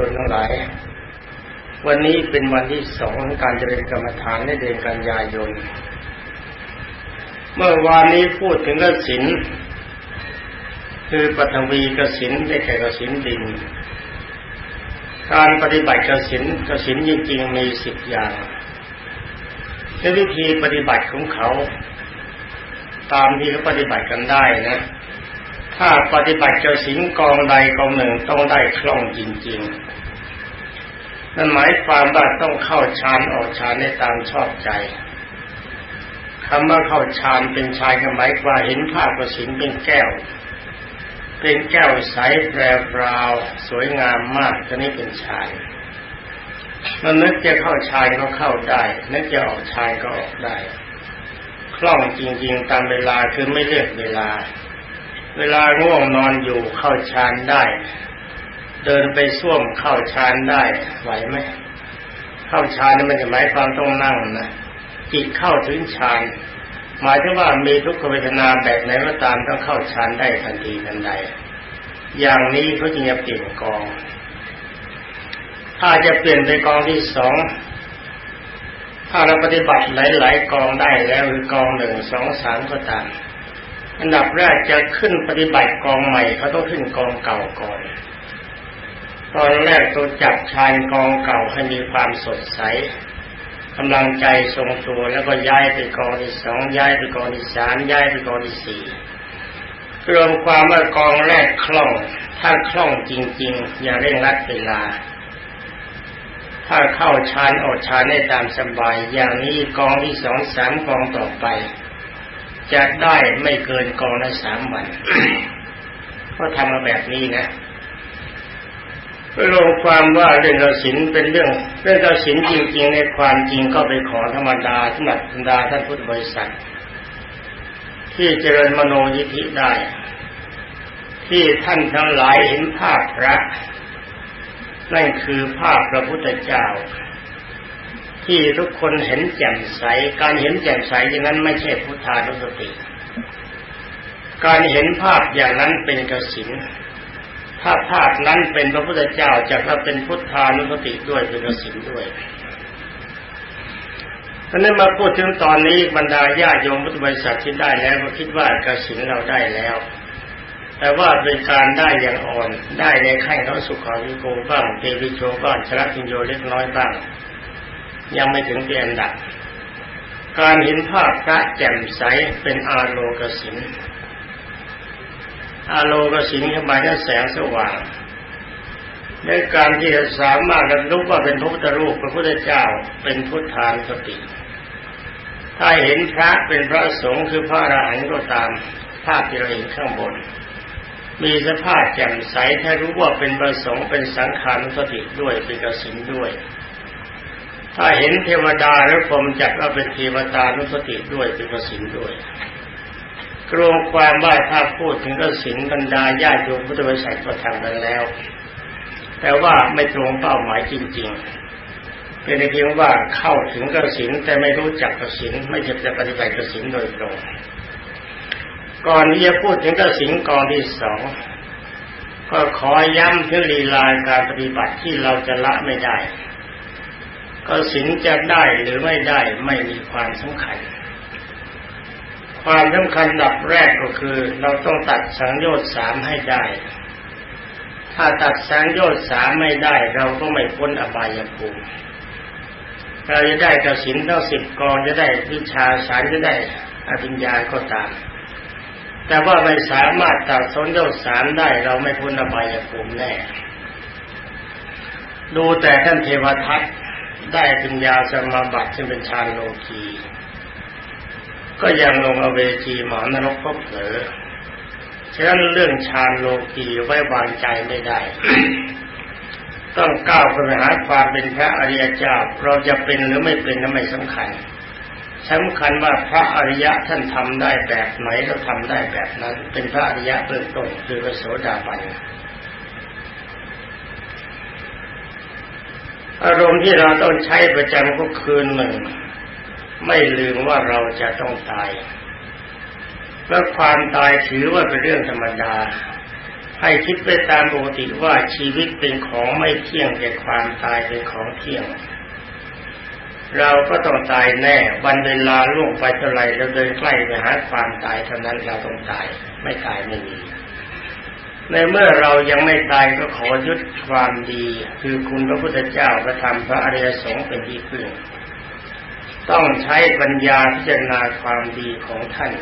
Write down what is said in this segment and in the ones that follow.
คนทั้งหลาย วันนี้เป็นวันที่สองของการเจริญกรรมฐานในเดือนกันยายน เมื่อวานนี้พูดถึงกสินคือปฐวีกสินได้แก่กสินดิน การปฏิบัติกสินกสินจริงๆมีสิบอย่างในวิธีปฏิบัติของเขา ตามที่เขาปฏิบัติกันได้นะ ถ้าปฏิบัติเจ้าสิงกองใดกองหนึ่งต้องได้คล่องจริง ๆ นั่นหมายความว่าต้องเข้าฌานออกฌานในตามชอบใจคำว่าเข้าฌานเป็นชายหมายความเห็นภาพกสินเป็นแก้ว เป็นแก้วใสแปรปราว สวยงามมากก็นี้เป็นฌานมันนึกจะเข้าฌานก็เข้าได้นึกจะออกฌานก็ออกได้ คล่องจริง ๆ ตามเวลาคือไม่เลือกเวลา เวลาง่วงนอนอยู่เข้าฌานได้ เดินไปส้วมเข้าฌานได้ไหวไหมเข้าฌานนี่มันจะหมายความต้องนั่งนะจิตเข้าถึงฌานหมายถึงว่ามีทุกขเวทนาแบบไหนก็ตามต้องเข้าฌานได้ทันทีทันใด อย่างนี้เขาจึงจะเปลี่ยนกอง ถ้าจะเปลี่ยนไปกองที่สองถ้าเราปฏิบัติหลาย ๆ กองได้แล้วหรือกองหนึ่งสองสามก็ตาม อันดับแรกจะขึ้นปฏิบัติกองใหม่เขาต้องขึ้นกองเก่าก่อน ตอนแรกตัวจับชายกองเก่าให้มีความสดใสกำลังใจทรงตัวแล้วก็ย้ายไปกองที่สองย้ายไปกองที่สามย้ายไปกองที่สี่รวมความว่ากองแรกคล่อง ถ้าคล่องจริง ๆ อย่าเร่งรัดเวลา ถ้าเข้าชานออกชานได้ตามสบาย อย่างนี้กองที่สองสามกองต่อไป จะได้ไม่เกินกองละสามวันก็ทำมาแบบนี้นะลงความว่าเรื่องกสินเป็นเรื่องเรื่องกสินจริง ๆ ในความจริงก็ไปขอธรรมดาสมัธรรมดาท่านพุทธบริษัท ที่เจริญมโนยิธิได้ ที่ท่านทั้งหลายเห็นภาพพระนั่นคือภาพพระพุทธเจ้า ที่ทุกคนเห็นแจ่มใส การเห็นแจ่มใสอย่างนั้นไม่ใช่พุทธานุสติ การเห็นภาพอย่างนั้นเป็นกสินถ้าภาพนั้นเป็นพระพุทธเจ้าจะถ้าเป็นพุทธานุสติด้วยเป็นกสินด้วยเพราะนั้นมาพูดถึงตอนนี้บรรดาญาโยมพุทธบริษัทที่ได้แล้วก็คิดว่ากสินเราได้แล้ว แต่ว่าเป็นการได้อย่างอ่อนได้ในขั้นเขาสุขาวิโกบ้างเทวิโชบ้างชรัติโยเล็กน้อยบ้าง ยังไม่ถึงเตียนดับการเห็นภาพพระแจ่มใสเป็นอาโลกสินอาโลกสินเข้ามาด้วยแสงสว่างในการที่จะสามารถรับรู้ว่าเป็นพระพุทธรูปพระพุทธเจ้าเป็นพุทธานสติ ถ้าเห็นพระเป็นพระสงฆ์คือพระอรหันต์ก็ตามภาพที่เราเห็นข้างบน มีสภาพแจ่มใสถ้ารู้ว่าเป็นประสงค์เป็นสังขารสติด้วยเป็นกสินด้วย ถ้าเห็นเทวดาแล้วผมจัดว่าเป็นเทวดานุสติด้วยเป็นกสินด้วยกรวงความว่าถ้าพูดถึงกสินบรรดาญาติโยมพุทธบริษัทก็ทำกันแล้ว แต่ว่าไม่ตรงเป้าหมายจริง ๆ เป็นเพียงว่าเข้าถึงกสินแต่ไม่รู้จักกสินไม่จะปฏิบัติกสินโดยตรง ก่อนที่จะพูดถึงกสินกองที่สองก็ขอย้ำถึงลีลาการปฏิบัติที่เราจะละไม่ได้ ก็สินจะได้หรือไม่ได้ไม่มีความสำคัญ ความสำคัญดับแรกก็คือ เราต้องตัดสังโยชน์สามให้ได้ ถ้าตัดสังโยชน์สามไม่ได้ เราก็ไม่พ้นอบายภูมิเราจะได้กสินเท่าสิบกองจะได้วิชาสารจะได้อภิญญาก็ตาม แต่ว่าไม่สามารถตัดสังโยชน์สามได้ เราไม่พ้นอบายภูมิแน่ดูแต่ท่านเทวทัต ได้ปัญญาสมาบัติซึ่งเป็นฌานโลกีก็ยังลงอเวจีหมอนรกก็เผลอฉะนั้นเรื่องฌานโลกีไว้วางใจไม่ได้ ต้องก้าวไปหาความเป็นพระอริยเจ้า เราจะเป็นหรือไม่เป็นนั้นไม่สำคัญสำคัญว่าพระอริยะท่านทำได้แบบไหนเราทำได้แบบนั้น เป็นพระอริยะเบื้องต้นคือพระโสดาบัน อารมณ์ที่เราต้องใช้ประจำก็คืนหนึ่ง ไม่ลืมว่าเราจะต้องตายและความตายถือว่าเป็นเรื่องธรรมดา ให้คิดไปตามปกติว่าชีวิตเป็นของไม่เที่ยงแต่ความตายเป็นของเที่ยง เราก็ต้องตายแน่ วันเวลาล่วงไปเท่าไรเราเดินใกล้ไปหาความตายเท่านั้นเราต้องตาย ไม่ตายไม่มี ในเมื่อเรายังไม่ตายก็ขอยึดความดี คือคุณพระพุทธเจ้าพระธรรมพระอริยสงฆ์เป็นที่พึ่งต้องใช้ปัญญาพิจารณาความดีของท่าน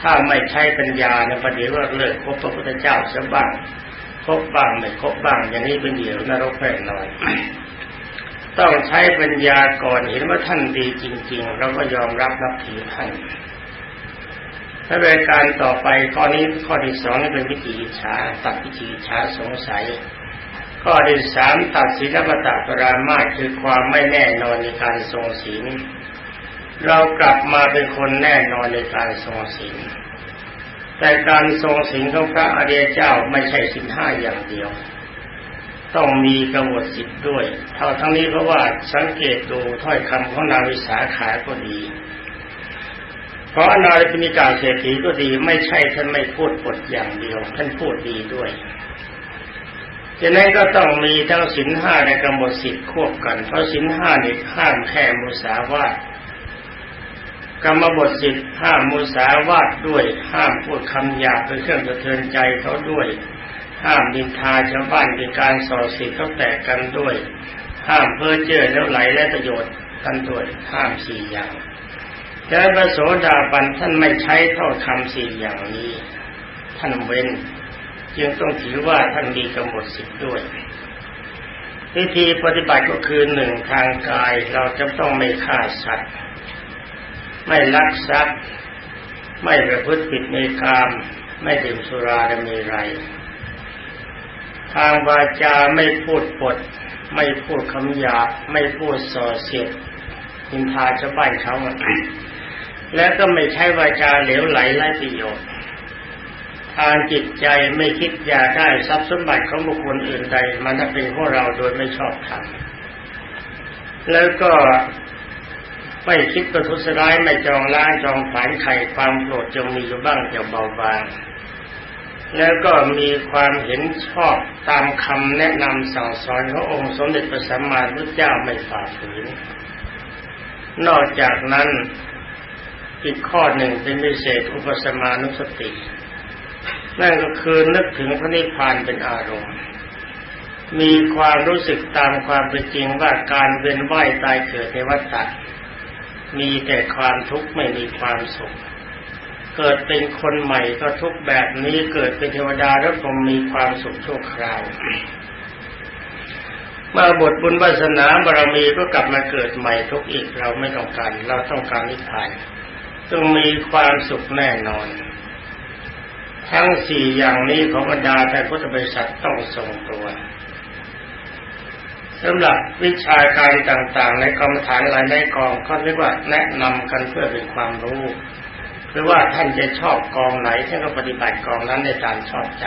ถ้าไม่ใช้ปัญญาในประเดี๋ยวเลิกคบพระพุทธเจ้าซะบ้างคบบ้างไม่คบบ้างอย่างนี้เป็นเดี๋ยวนรกแน่นอนต้องใช้ปัญญาก่อนเห็นว่าท่านดีจริง ๆ เราก็ยอมรับนับถือท่าน ถ้าเป็นการต่อไปข้อนี้ข้อที่สองนี่เป็นวิธีอิจฉาตัดวิธีอิจฉาสงสัย ข้อที่สามตัดศีลปตะปรามาคือความไม่แน่นอนในการทรงศีลเรากลับมาเป็นคนแน่นอนในการทรงศีลแต่การทรงศีลของพระอริยเจ้าไม่ใช่สินห้าอย่างเดียว ต้องมีกำหนดสิทธิ์ด้วย เท่าทั้งนี้เพราะว่าสังเกตดูถ้อยคำของนางวิสาขาก็ดี เพราะนายปณิกาเศรษฐีก็ดีไม่ใช่ท่านไม่พูดบทอย่างเดียว ท่านพูดดีด้วยฉะนั้นก็ต้องมีทั้งสินห้าและกำหนดสิทธิ์ควบกัน เพราะสินห้านี่ห้ามแค่มุสาวาทกรรมบทสิทธิ์ห้ามมุสาวาทด้วย ห้ามพูดคำหยาบเป็นเครื่องสะเทือนใจเขาด้วย ห้ามดินทาชาวบ้านเป็นการส่อสิทธิ์เขาแตกกันด้วย ห้ามเพ้อเจ้อแล้วไหลและประโยชน์กันด้วยห้ามสี่อย่าง แต่พระโสดาบันท่านไม่ใช้เท่าคำสี่อย่างนี้ ท่านเว้น จึงต้องถือว่าท่านมีกำหนดสิทธิ์ด้วยวิธีปฏิบัติก็คือหนึ่งทางกายเราจะต้องไม่ฆ่าสัตว์ ไม่ลักทรัพย์ ไม่ประพฤติผิดในกาม ไม่ดื่มสุราดมีไร ทางวาจาไม่พูดปด ไม่พูดคำหยาไม่พูดส่อเสียดนินทาชาวบ้านเขา และก็ไม่ใช้วาจาเหลวไหลไร้ประโยชน์ทางจิตใจไม่คิดอยากได้ทรัพย์สมบัติของบุคคลอื่นใด มันจะเป็นของเราโดยไม่ชอบธรรมแล้วก็ไม่คิดประทุษร้ายไม่จองล้างจองผานไข่ความโกรธจงมีอยู่บ้างจะเบาบางแล้วก็มีความเห็นชอบตามคำแนะนำสั่งสอนขององค์สมเด็จพระสัมมาสัมพุทธเจ้าไม่ฝ่าฝืน นอกจากนั้น อีกข้อหนึ่งเป็นพิเศษอุปสมานุสติ นั่นก็คือนึกถึงพระนิพพานเป็นอารมณ์ มีความรู้สึกตามความเป็นจริงว่าการเวียนว่ายตายเกิดในวัฏฏะมีแต่ความทุกข์ไม่มีความสุข เกิดเป็นคนใหม่ก็ทุกแบบนี้เกิดเป็นเทวดาแล้วคงมีความสุขชั่วคราวเมื่อบทบุญวาสนาบารมีก็กลับมาเกิดใหม่ทุกอีกเราไม่ต้องการ เราต้องการนิพพาน ต้องมีความสุขแน่นอน ทั้งสี่อย่างนี้ของบรรดาแต่พุทธบริษัทต้องทรงตัวสำหรับวิชาการต่างๆ ในกรรมฐานหลายในกองเขาเรียกว่าแนะนำกันเพื่อเป็นความรู้หรือว่าท่านจะชอบกองไหนท่านก็ปฏิบัติกองนั้นในตามชอบใจ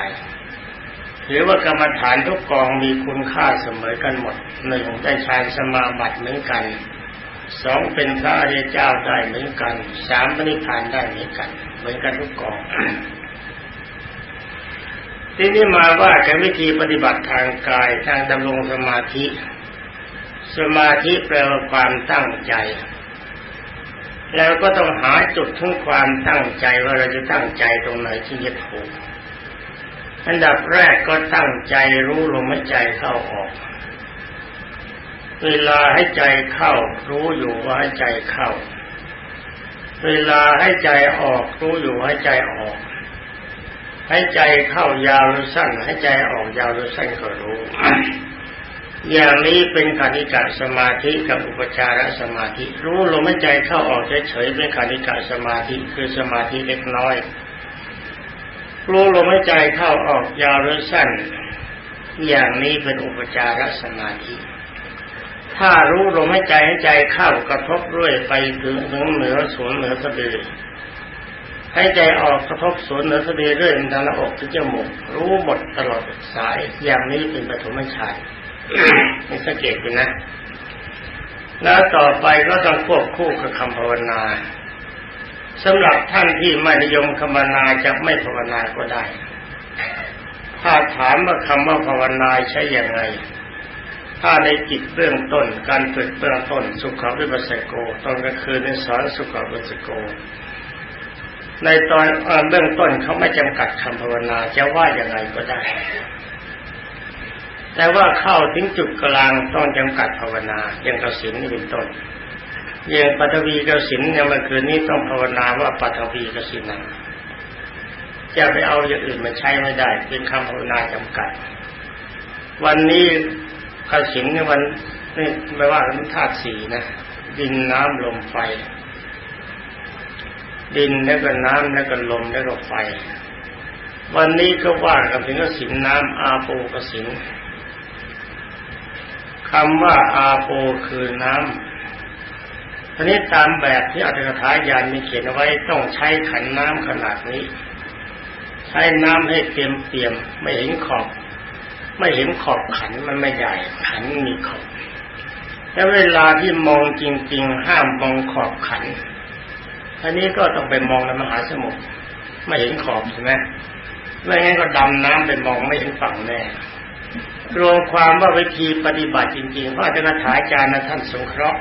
หรือว่ากรรมฐานทุกกองมีคุณค่าเสมอกันหมดหนึ่งได้ฌานสมาบัติเหมือนกัน สองเป็นพระอริยเจ้าได้เหมือนกันสามปณิพานได้เหมือนกัน เหมือนกันทุกกองที่นี่มาว่ากันวิธีปฏิบัติทางกายทางดำรงสมาธิ สมาธิแปลว่าความตั้งใจ แล้วก็ต้องหาจุดทั้งความตั้งใจว่าเราจะตั้งใจตรงไหนที่จะถูกอันดับแรกก็ตั้งใจรู้ลมหายใจเข้าออก เวลาให้ใจเข้า รู้อยู่ว่าให้ใจเข้า เวลาให้ใจออก รู้อยู่ให้ใจออก ให้ใจเข้ายาวหรือสั้น ให้ใจออกยาวหรือสั้นก็รู้อย่างนี้เป็นคณิกะสมาธิกับอุปจารสมาธิ รู้ลมหายใจเข้าออกเฉยๆเป็นคณิกะสมาธิคือสมาธิเล็กน้อย รู้ลมหายใจเข้าออกยาวหรือสั้น อย่างนี้เป็นอุปจารสมาธิ ถ้ารู้ลมหายใจให้ใจเข้ากระทบเรื่อยไปถึงถึงเหนือสวนเหนือสะดือให้ใจออกกระทบสวนเหนือสะดือเรื่อยทางหน้าอกถึงจมูกรู้หมดตลอดสายอย่างนี้เป็นปฐมฌานนี่สังเกตดูนะ แล้วต่อไปก็ต้องควบคู่กับคำภาวนาสำหรับท่านที่ไม่นิยมคำภาวนาจะไม่ภาวนาก็ได้ ถ้าถามว่าคำว่าภาวนาใช้อย่างไร ถ้าในจิตเบื้องต้น การฝึกเบื้องต้น สุขวิปัสสโกตอนกลางคืนในสอนสุขวิปัสสโก ในตอนเบื้องต้นเขาไม่จำกัดคำภาวนาจะว่าอย่างไรก็ได้ แต่ว่าเข้าถึงจุดกลางต้องจำกัดภาวนาอย่างกสินนี่เป็นต้นอย่างปัทวีกสินเนี่ยเมื่อคืนนี้ต้องภาวนาว่าปัทวีกสินังจะไปเอาอย่างอื่นมาใช้ไม่ได้เป็นคำภาวนาจำกัด วันนี้ กสินในวันนี่ไม่ว่าเป็นธาตุสีนะดินน้ำลมไฟ ดินแล้วก็น้ำแล้วก็ลมแล้วก็ไฟ วันนี้ก็ว่ากันถึงกสินน้ำอาโปกสินคำว่าอาโปคือน้ำทีนี้ตามแบบที่อัตถกถายานมีเขียนเอาไว้ต้องใช้ขันน้ำขนาดนี้ ใช้น้ำให้เต็มเปี่ยมไม่เห็นขอบ ไม่เห็นขอบขันมันไม่ใหญ่ ขันมีขอบแล้วเวลาที่มองจริง ๆ ห้ามมองขอบขันทีนี้ก็ต้องไปมองในมหาสมุทรไม่เห็นขอบใช่ไหมไม่งั้นก็ดำน้ำไปมองไม่เห็นฝั่งแน่รวมความว่าวิธีปฏิบัติจริงๆพระอาจารย์ถาจารย์ท่านสงเคราะห์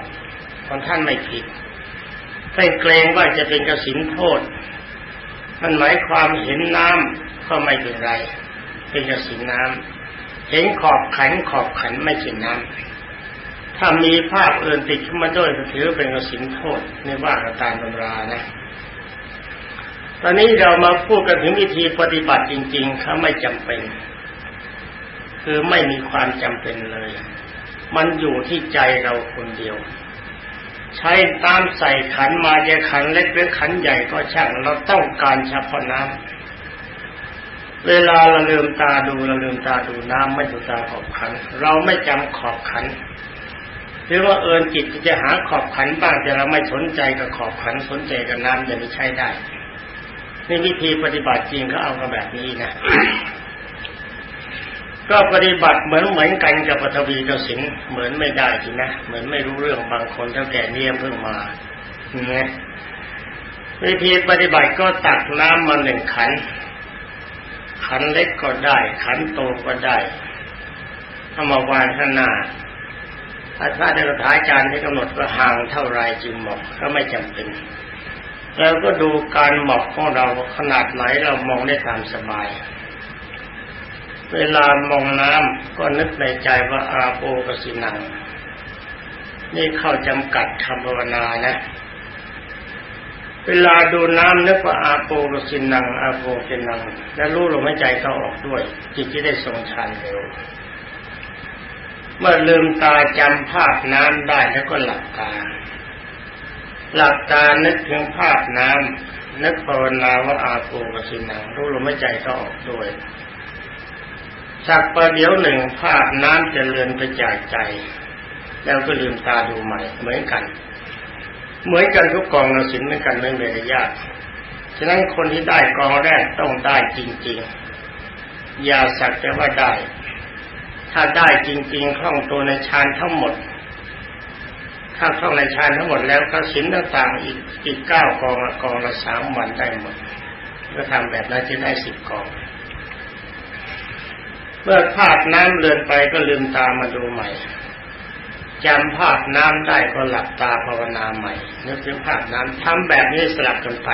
ของท่านไม่ผิดแต่เกรงว่าจะเป็นกสินโทษ มันหมายความเห็นน้ำก็ไม่เป็นไร เป็นกระสินน้ำ เห็นขอบขันขอบขันไม่ใช่น้ำถ้ามีภาพอื่นติดขึ้นมาด้วยถือเป็นกระสินโทษในว่ากันตามตำรานะ ตอนนี้เรามาพูดกันถึงวิธีปฏิบัติจริงๆเขาไม่จำเป็น คือไม่มีความจำเป็นเลย มันอยู่ที่ใจเราคนเดียว ใช้ตามใส่ขันมาจะขันเล็กหรือขันใหญ่ก็ช่างเราต้องการเฉพาะน้ำ เวลาเราลืมตาดูเราลืมตาดูน้ำไม่ดูตาขอบขัน เราไม่จำขอบขันหรือว่าเอินจิตจะหาขอบขันบ้างแต่เราไม่สนใจกับขอบขันสนใจกับน้ำจะไม่ใช่ได้นี่วิธีปฏิบัติจริงเขาเอากันแบบนี้นะ ก็ปฏิบัติเหมือนเหมือนกันกับปฐวีกสินเหมือนไม่ได้จริงนะเหมือนไม่รู้เรื่องบางคนเท่าแก่เนี่ยเพิ่งมาเนี่ยวิธีปฏิบัติก็ตักน้ำมาหนึ่งขัน ขันเล็กก็ได้ ขันโตก็ได้เอามาวางข้างหน้าอาจารย์เดชอาจารย์ที่กำหนดว่าห่างเท่าไรจึงเหมาะก็ไม่จำเป็นแล้วก็ดูการเหมาะของเราขนาดไหนเรามองได้ตามสบาย เวลามองน้ำก็นึกในใจว่าอาโปกสินัง นี่เข้าจำกัดคำภาวนานะ เวลาดูน้ำนึกว่าอาโปกสินังอาโปกสินัง แล้วรู้ลมหายใจเข้าออกด้วย จิตที่ได้ทรงฌานเร็วเมื่อลืมตาจำภาพน้ำได้แล้วก็หลับตา หลับตานึกถึงภาพน้ำนึกภาวนาว่าอาโปกสินังรู้ลมหายใจเข้าออกด้วยสักประเดี๋ยวหนึ่งภาพน้ำจะเลือนไปจากใจ แล้วก็ลืมตาดูใหม่เหมือนกัน เหมือนกันทุกกองเราสินเหมือนกันไม่มีอะยากฉะนั้นคนที่ได้กองแรกต้องได้จริง ๆ อย่าสักแต่ว่าได้ ถ้าได้จริง ๆ คล่องตัวในฌานทั้งหมด ถ้าคล่องในฌานทั้งหมดแล้วก็สินต่างๆอีกอีกเก้ากองกองละสามวันได้หมด ก็ทำแบบนั้นจะได้สิบกอง เมื่อภาพน้ำเลือนไปก็ลืมตามาดูใหม่ จำภาพน้ำได้ก็หลับตาภาวนาใหม่ นึกถึงภาพน้ำทำแบบนี้สลับกันไป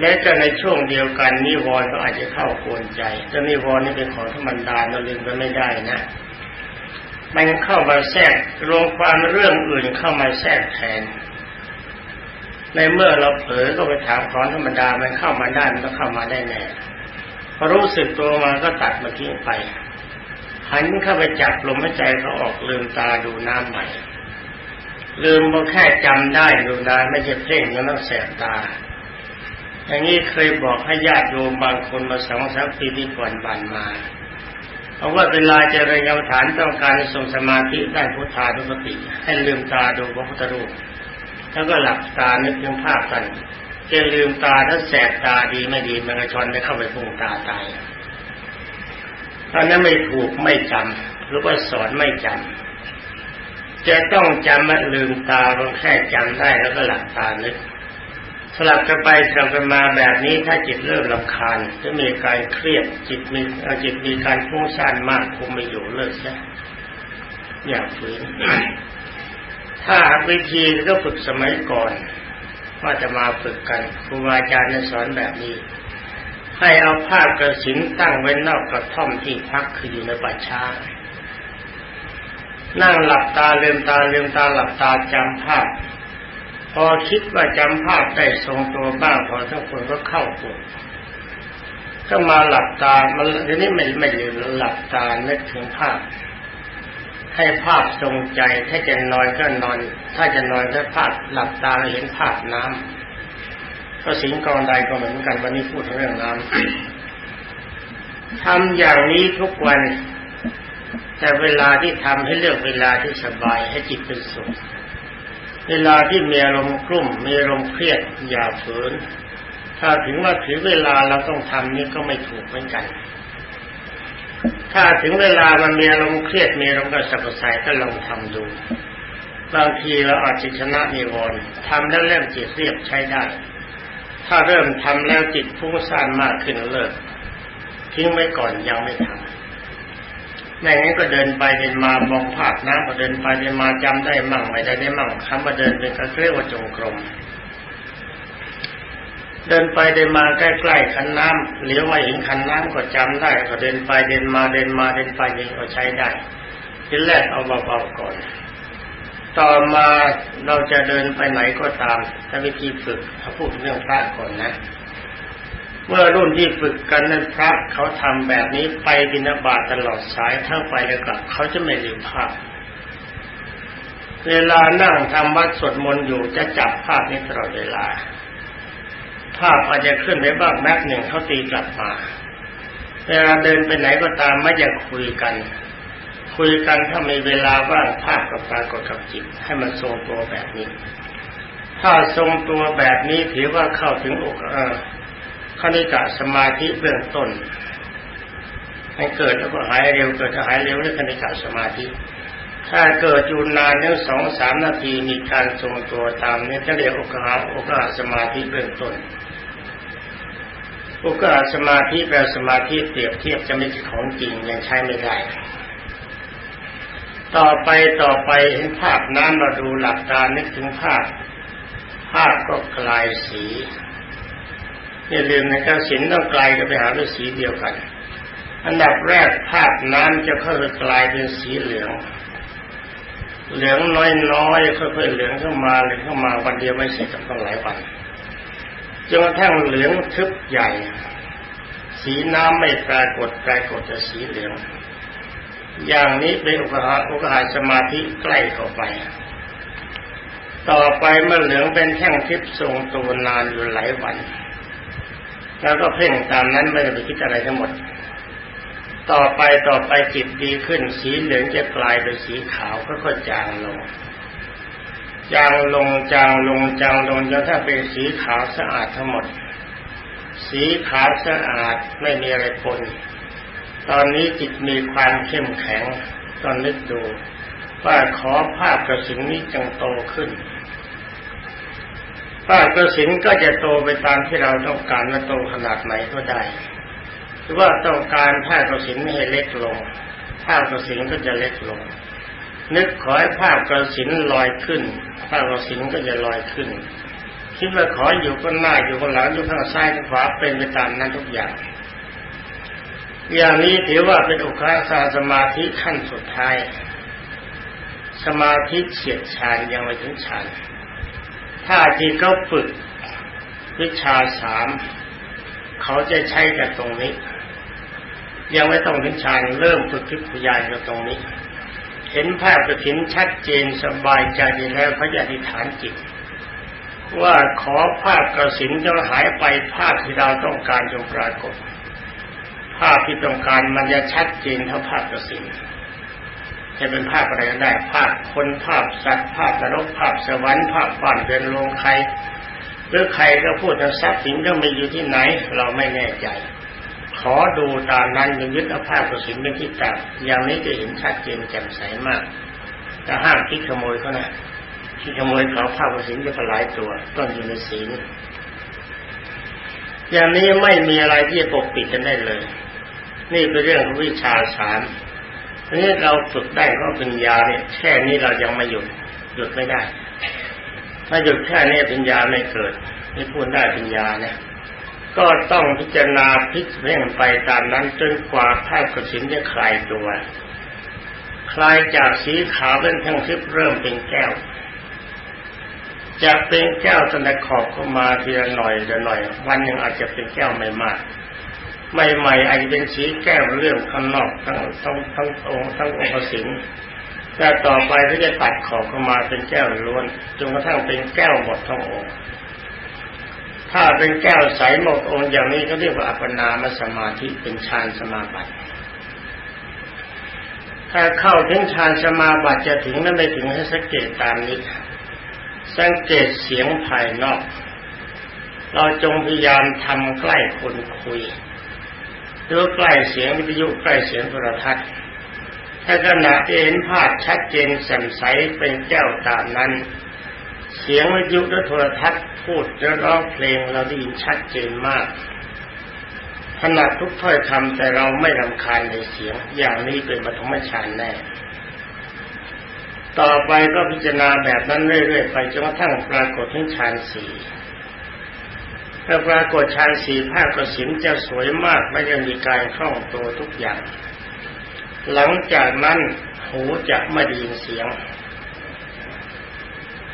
และก็ในช่วงเดียวกันนิวรณ์ก็อาจจะเข้าโกนใจแต่นิวรณ์นี่เป็นของธรรมดาเราลืมไปไม่ได้นะมันเข้ามาแทรกรวมความเรื่องอื่นเข้ามาแทรกแทน ในเมื่อเราเผลอก็ไปถามของธรรมดามันเข้ามาได้มันก็เข้ามาได้แน่พอรู้สึกตัวมาก็ตัดมาทิ้งไป หันเข้าไปจับลมหายใจเขาออกลืมตาดูน้ำใหม่ ลืมพอแค่จำได้ดูได้ไม่ใช่เพ่งแล้วต้องแสบตาอย่างนี้เคยบอกให้ญาติโยมบางคนมาสองสามปีที่ก่อนบันมาเพราะว่าเวลาจะเรียนกรรมฐานต้องการทรงสมาธิได้พุทธานุสติ ให้ลืมตาดูพระพุทธรูปแล้วก็หลับตานึกถึงภาพกันจะลืมตาถ้าแสบตาดีไม่ดีมันกระชอนไม่เข้าไปพุ่งตาตาย ถ้านั้นไม่ถูกไม่จำหรือว่าสอนไม่จำจะต้องจำมาลืมตาลงแค่จำได้แล้วก็หลับตานึกสลับกันไปสลับกันมาแบบนี้ถ้าจิตเริ่มลำคาญจะมีการเครียดจิตมีจิตมีการฟุ้งซ่านมากคุมไม่อยู่เลิกใช่อย่าฝืนถ้าวิธีก็ฝึกสมัยก่อนว่าจะมาฝึกกันครูอาจารย์สอนแบบนี้ ให้เอาผ้ากระสินตั้งไว้นอกกระท่อมที่พักคืออยู่ในป่าช้า นั่งหลับตาเลืมตาเลืมตาหลับตาจำภาพ พอคิดว่าจำภาพได้ทรงตัวบ้างพอทั้งคนก็เข้าปวดก็มาหลับตามันทีนี้ไม่ไม่ลืมหลับตานึกถึงภาพ ให้ภาพทรงใจถ้าจะนอนก็นอน ถ้าจะนอนก็ภาพหลับตาเห็นภาพน้ ก็สิงกองใดก็เหมือนกันวันนี้พูดเรื่องน้ำทำอย่างนี้ทุกวัน แต่เวลาที่ทำให้เลือกเวลาที่สบายให้จิตเป็นสุขเวลาที่มีอารมณ์กลุ่มมีอารมณ์เครียดอย่าฝืน ถ้าถึงว่าถึงเวลาเราต้องทำนี่ก็ไม่ถูกเหมือนกัน ถ้าถึงเวลามันมีอารมณ์เครียดมีอารมณ์กระสับกระส่ายก็ลองทำดู บางทีเราอาจจะชนะนิวรณ์ทำแล้วเริ่มจิตเรียบใช้ได้ ถ้าเริ่มทำแล้วจิตฟุ้งซ่านมากขึ้นเลิกทิ้งไว้ก่อนยังไม่ทำไม่งั้นก็เดินไปเดินมามองภาพน้ำก็เดินไปเดินมาจำได้มั่งไม่ได้ได้มั่งคำว่าเดินเป็นก็เรียกว่าจงกรมเดินไปเดินมาใกล้ๆคันน้ำเหลียวมาเห็นคันน้ำก็จำได้ ก็เดินไปเดินมาเดินมาเดินไปยังก็ใช้ได้ทีแรกเอาเบาๆก่อน ต่อมาเราจะเดินไปไหนก็ตามถ้าวิธีฝึกถ้าพูดเรื่องพระก่อนนะ เมื่อรุ่นที่ฝึกกันนั้นพระเขาทำแบบนี้ไปบินาบาตตลอดสายทั้งไปและกลับ เขาจะไม่ลืมภาพ เวลานั่งทำวัดสวดมนต์อยู่จะจับภาพนี้ตลอดเวลา ภาพอาจจะขึ้นไปบ้างแม็กหนึ่งเขาตีกลับมาเวลาเดินไปไหนก็ตามไม่อยากคุยกัน คุยกันถ้ามีเวลาว่างภาพกับปรากฏกับจิต ให้มันทรงตัวแบบนี้ ถ้าทรงตัวแบบนี้ถือว่าเข้าถึงอกเออคณิกะสมาธิเบื้องต้นให้เกิดแล้วก็หายเร็วเกิดจะหายเร็วเรียกคณิกะสมาธิ ถ้าเกิดอยู่นานเนื่อสองสามนาทีมีการทรงตัวตามนี้จะเรียกอกหาอกาสมาธิเบื้องต้นอกหาสมาธิแปลสมาธิเปรียบเทียบจะไม่ใช่ของจริงยังใช้ไม่ได้ ต่อไปต่อไปเห็นภาพน้ำเราดูหลับตานึกถึงภาพ ภาพก็กลายสีอย่าลืมนะครับสินต้องกลายกันไปหาด้วยสีเดียวกัน อันดับแรกภาพน้ำจะค่อยๆกลายเป็นสีเหลือง เหลืองน้อยๆค่อยๆเหลืองเข้ามาเหลืองเข้ามาวันเดียวไม่เสร็จต้องหลายวันจนกระทั่งเหลืองทึบใหญ่ สีน้ำไม่ปรากฏปรากฏแต่สีเหลือง อย่างนี้เป็นอุปหาอุปหาสมาธิใกล้เข้าไป ต่อไปเมื่อเหลืองเป็นแท่งทิพย์ทรงตัวนานอยู่หลายวัน แล้วก็เพ่งตามนั้นไม่ได้ไปคิดอะไรทั้งหมด ต่อไปต่อไปจิตดีขึ้น สีเหลืองจะกลายเป็นสีขาวก็ค่อยจางลงจางลงจางลงจางลงจนถ้าเป็นสีขาวสะอาดทั้งหมด สีขาวสะอาดไม่มีอะไรปน ตอนนี้จิตมีความเข้มแข็งตอนนึกดู ว่าขอภาพกระสินนี้จงโตขึ้นภาพกระสินก็จะโตไปตามที่เราต้องการว่าโตขนาดไหนก็ได้หรือว่าต้องการภาพกระสินให้เล็กลง ภาพกระสินก็จะเล็กลง นึกขอให้ภาพกระสินลอยขึ้น ภาพกระสินก็จะลอยขึ้นคิดว่าขออยู่ก็หน้าอยู่ก็หลังอยู่ข้างซ้ายข้างขวาเป็นไปตามนั้นทุกอย่าง อย่างนี้ถือว่าเป็นอุคาสาสมาธิขั้นสุดท้าย สมาธิเฉียดฌานยังไม่ถึงฌานถ้าที่เขาฝึกวิชาสามเขาจะใช้กันตรงนี้ ยังไม่ต้องถึงฌานเริ่มฝึกทิพยานกันตรงนี้ เห็นภาพกระถินชัดเจนสบายใจดีแล้วเขาจะอธิษฐานจิต ว่าขอภาพกระสินจะหายไปภาพที่เราต้องการจงปรากฏ ภาพที่ต้องการมันจะชัดเจนเท่าภาพกระสินจะเป็นภาพอะไรก็ได้ ภาพคนภาพสัตว์ภาพนรกภาพสวรรค์ภาพบ้านเรือนโรงใครหรือใครก็พูดถึงทรัพย์สินก็ไม่อยู่ที่ไหน เราไม่แน่ใจ ขอดูตามนั้นยังยึดเอาภาพกระสินเป็นที่ตั้งอย่างนี้จะเห็นชัดเจนแจ่มใสมากแต่ห้ามคิดขโมยเขานะคิดขโมยเขาภาพกระสินจะหลายตัว ต้องอยู่ในศีลอย่างนี้ไม่มีอะไรที่จะปกปิดกันได้เลย นี่เป็นเรื่องของวิชาสารทีนี้เราฝึกได้ก็ปัญญาเนี่ยแค่นี้เรายังไม่หยุดหยุดไม่ได้ ถ้าหยุดแค่นี้ปัญญาไม่เกิด ไม่พูดได้ปัญญาเนี่ยก็ต้องพิจารณาพลิกเร่งไปตามนั้นจนกว่าภาพกสินจะคลายตัว คลายจากสีขาวเป็นทั้งทิพย์เริ่มเป็นแก้วจะเป็นแก้วตั้งแต่ขอบเข้ามาทีละหน่อยละหน่อย วันหนึ่งอาจจะเป็นแก้วไม่มาก ใหม่ๆอาจจะเป็นสีแก้วเรื่องข้างนอกทั้งทั้งทั้งองค์ทั้งองค์สินแต่ต่อไปก็จะตัดขอบเข้ามาเป็นแก้วล้วนจนกระทั่งเป็นแก้วหมดทั้งองค์ถ้าเป็นแก้วใสหมดองค์อย่างนี้ก็เรียกว่าอัปปนามสมาธิเป็นฌานสมาบัติถ้าเข้าถึงฌานสมาบัติจะถึงนั้นไม่ถึงให้สังเกตตามนี้สังเกตเสียงภายนอก เราจงพยายามทำใกล้คนคุย หรือใกล้เสียงวิทยุใกล้เสียงโทรทัศน์ถ้าขณะที่เห็นภาพชัดเจนแจ่มใสเป็นแก้วตามนั้น เสียงวิทยุและโทรทัศน์พูดและร้องเพลงเราได้ยินชัดเจนมากถนัดทุกถ้อยคำแต่เราไม่รำคาญในเสียง อย่างนี้เป็นปฐมฌานแน่ต่อไปก็พิจารณาแบบนั้นเรื่อยๆไปจนกระทั่งปรากฏถึงฌานสี่ ถ้าปรากฏฌานสี่ภาคกสินจะสวยมากไม่ยังมีการคล่องตัวทุกอย่าง หลังจากนั้นหูจะไม่ได้ยินเสียง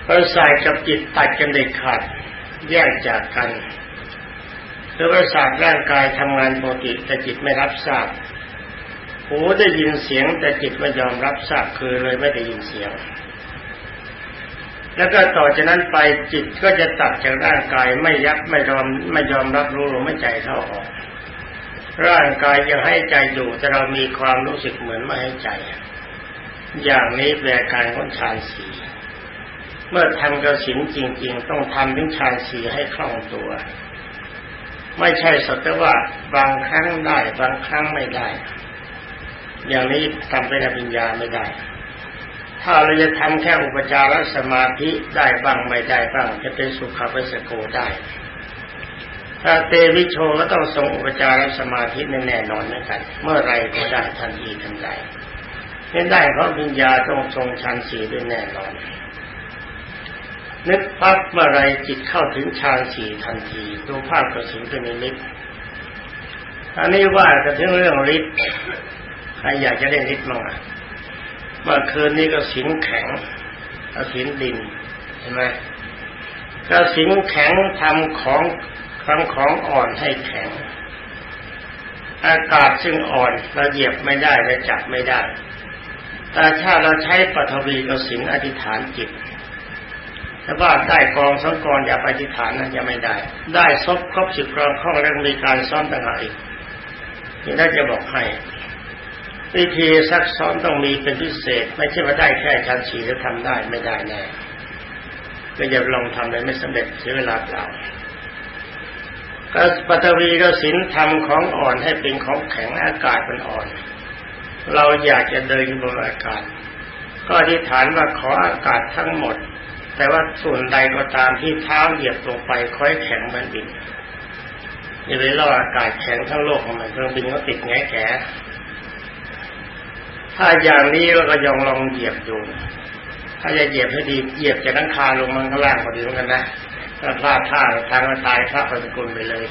ประสาทกับจิตตัดกันเด็ดขาดแยกจากกันคือประสาทร่างกายทำงานปกติแต่จิตไม่รับทราบหูได้ยินเสียงแต่จิตไม่ยอมรับทราบคือเลยไม่ได้ยินเสียง แล้วก็ต่อจากนั้นไปจิตก็จะตัดจากร่างกายไม่ยับไม่ยอมไม่ยอมรับรู้ลมไม่ใจเข้าออก ร่างกายยังให้ใจอยู่แต่เรามีความรู้สึกเหมือนไม่ให้ใจ อย่างนี้แปลการของฌานสีเมื่อทำกระสินจริง ๆ ต้องทำถึงฌานสีให้คล่องตัว ไม่ใช่สักแต่ว่าบางครั้งได้บางครั้งไม่ได้ อย่างนี้ทำเป็นปัญญาไม่ได้ ถ้าเราจะทำแค่อุปจารสมาธิได้บ้างไม่ได้บ้างจะเป็นสุขภิสโกได้ ถ้าเตวิโชก็ต้องทรงอุปจารสมาธิแน่นอนเหมือนกัน เมื่อไรก็ได้ทันทีทันใดเห็นได้เพราะปัญญาต้องทรงชันสีด้วยแน่นอนนึกปั๊บเมื่อไรจิตเข้าถึงฌานสี่ทันทีดูภาพกระสินเป็นนิมิตอันนี้ว่าจะถึงเรื่องฤทธิ์ใครอยากจะเล่นฤทธิ์มั้งอะ เมื่อคืนนี้ก็สินแข็งกระสินดินเห็นไหมกระสินแข็งทำของทำของอ่อนให้แข็ง อากาศซึ่งอ่อนเราเหยียบไม่ได้และจับไม่ได้ แต่ถ้าเราใช้ปฐวีกสินอธิษฐานจิตแต่ว่าได้กองสองกองอย่าไปที่ฐานนะยังไม่ได้ ได้ซบครบสิบกองข้องแล้วมีการซ้อมต่างหากอีกนี่น่าจะบอกให้ วิธีซักซ้อมต้องมีเป็นพิเศษ ไม่ใช่ว่าได้แค่ชั้นสีแล้วทำได้ไม่ได้แน่ก็อย่าลองทำเลยไม่สำเร็จเสียเวลาเปล่าก็ปัตวีก็สินทำของอ่อนให้เป็นของแข็งอากาศมันอ่อน เราอยากจะเดินบนอากาศ ก็อธิษฐานว่าขออากาศทั้งหมด แต่ว่าส่วนใดก็ตามที่เท้าเหยียบลงไปค่อยแข็งมันบินอย่าไปล่ออากาศแข็งทั้งโลกของมันเครื่องบินก็ติดแง่แก ถ้าอย่างนี้เราก็ยองลองเหยียบดู ถ้าจะเหยียบให้ดีเหยียบจากนังคาลงมันข้างล่างพอดีเหมือนกันนะถ้าพลาดท่าทางก็ตายพระปฏิกุลไปเลย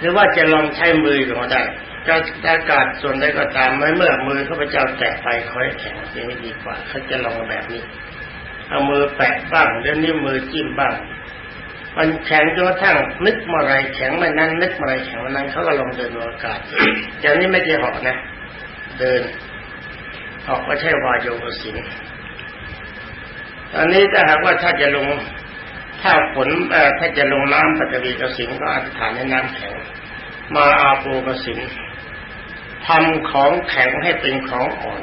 หรือว่าจะลองใช้มือก็ได้จะอากาศส่วนใดก็ตามไม่เมื่อมือข้าพเจ้าแตะไปคอยแข็งอย่างนี้ดีกว่าเขาจะลองแบบนี้ เอามือแปะบ้างแล้วนิ้วมือจิ้มบ้าง มันแข็งจนกระทั่งนึกเมื่อไรแข็งมันนั้นนึกเมื่อไรแข็งมันนั้นเขาก็ลองเดินอากาศอย่างนี้ไม่ใช่หอกนะ เดินหอกไม่ใช่วายโยกสินอันนี้ถ้าหากว่าถ้าจะลง ถ้าฝนถ้าจะลงน้ำปัจจุบันกสินก็อธิษฐานให้น้ำแข็ง มาอาโปกสินทำของแข็งให้เป็นของอ่อน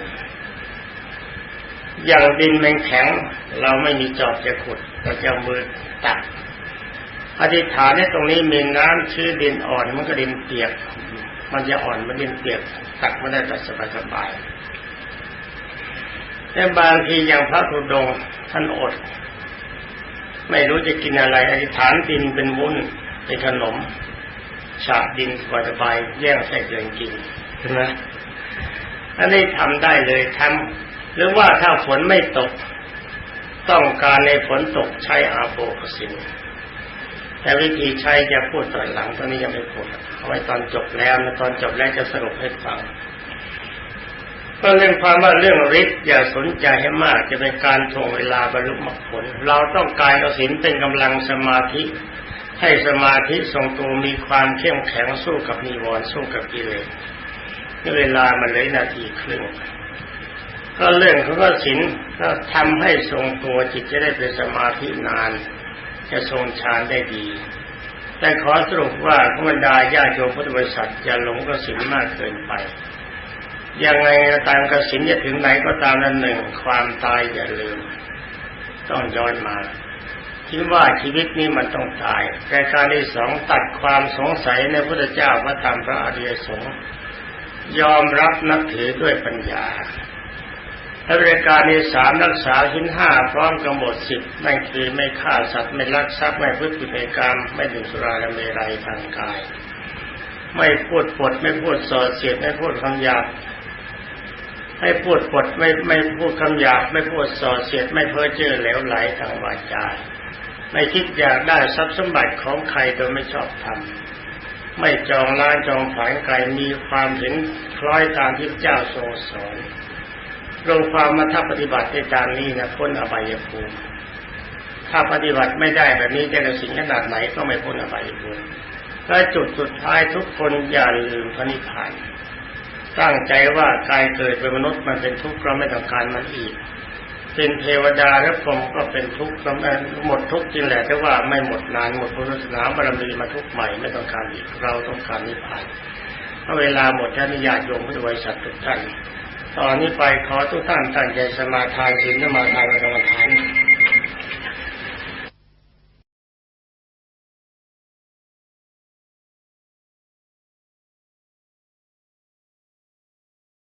อย่างดินมันแข็ง เราไม่มีจอบจะขุดเราจะมือตักอธิษฐานในตรงนี้มีน้ำชื้อดินอ่อนมันก็ดินเปียก มันจะอ่อนมันดินเปียกตักไม่ได้แบบสบายๆแต่บางทีอย่างพระธุดงท่านอด ไม่รู้จะกินอะไรอธิษฐานดินเป็นวุ้นเป็นขนมฉาบดินสบายๆแย่งใส่เดือนกินใช่ไหมอันนี้ทำได้เลยทำหรือว่าถ้าฝนไม่ตก ต้องการในฝนตกใช้อาโปกสิน แต่วิธีใช้จะพูดตอนหลังตอนนี้ยังไม่พูดเอาไว้ตอนจบแล้วนะตอนจบแล้วจะสรุปให้ฟังก็เรื่องความว่าเรื่องฤทธิ์อย่าสนใจให้มากจะเป็นการถ่วงเวลาบรรลุมรรคผล เราต้องการเอาศีลเป็นกำลังสมาธิ ให้สมาธิทรงตัวมีความเข้มแข็งสู้กับนิวรณ์สู้กับกิเลสเวลามันเลยนาทีครึ่งก็เรื่องเของก็ศีลก็ทำให้ทรงตัวจิตจะได้เป็นสมาธินาน จะทรงฌานได้ดี แต่ขอสรุปว่าธระบรมดาญาโยมพุทธบริษัทอย่าหลงกสินมากเกินไปยังไงตามกสินจะถึงไหนก็ตามนั้นหนึ่งความตายอย่าลืม ต้องย้อนมาคิดว่าชีวิตนี้มันต้องตายแต่การที่สองตัดความสงสัยในพระเจ้าพระธรรมพระอริยสงฆ์ยอมรับนับถือด้วยปัญญา และบริการที่สามรักษาชิ้นห้าพร้อมกำหนดสิทธิ์นั่นคือไม่ฆ่าสัตว์ไม่ลักทรัพย์ไม่พฤติในกรรมไม่ดื่มสุราและเมรัยทางกาย ไม่พูดปดไม่พูดส่อเสียดไม่พูดคำหยาบไม่พูดปดไม่ไม่พูดคำหยาบไม่พูดส่อเสียดไม่เพ้อเจ้อเหลวไหลทางวาจาไม่คิดอยากได้ทรัพย์สมบัติของใครโดยไม่ชอบทำไม่จองล้านจองผานใครมีความเห็นคล้อยตามที่เจ้าทรงสอน ลงความมาถ้าปฏิบัติในตามนี้นะพ้นอบายภูมิถ้าปฏิบัติไม่ได้แบบนี้จะกระสิงขนาดไหนก็ไม่พ้นอบายภูมิและจุดสุดท้ายทุกคนอย่าลืมพระนิพพานตั้งใจว่ากายเกิดเป็นมนุษย์มันเป็นทุกข์เราไม่ต้องการมันอีก เป็นเทวดาและพรหมก็เป็นทุกข์หมดทุกข์จริงแหละแต่ว่าไม่หมดนานหมดพุทธศาสนาบารมีมาทุกข์ใหม่ไม่ต้องการอีกเราต้องการนิพพานเมื่อเวลาหมดท่านญาติโยมพุทธบริษัททุกท่าน ตอนนี้ไปขอทุกท่านตั้งใจสมาทานศีลสมาทานกรรมฐาน